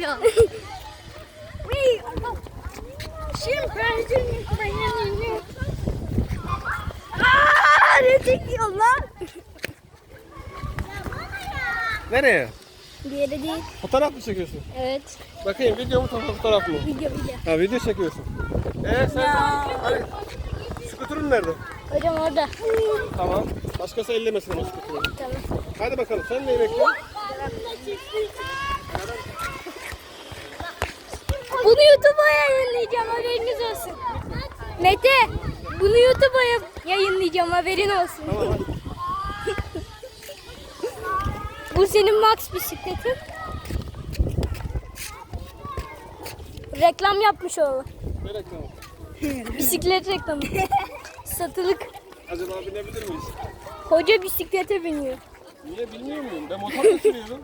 ya. Şimpanzini beğenini. Aaa ne çekiyor lan? Nereye? Yere değil. Fotoğraf mı çekiyorsun? Evet. Bakayım video mu fotoğraf mı? Video video. Ha video çekiyorsun. Ee sen hani skuterun nerede? Hocam orada. Tamam. Başkası ellemesin ama skuterunu. Tamam. Hadi bakalım sen neyi bekliyorsun? Bunu YouTube'a yayınlayacağım haberiniz olsun. Mete bunu YouTube'a yayınlayacağım haberin olsun. Tamam. Bu senin Max bisikletin. Reklam yapmış o. Ne reklamı? Bisiklet reklamı. Satılık. Acaba binebilir miyiz? Hoca bisiklete biniyor. Niye bilmiyor muyum? Ben motor da sürüyorum.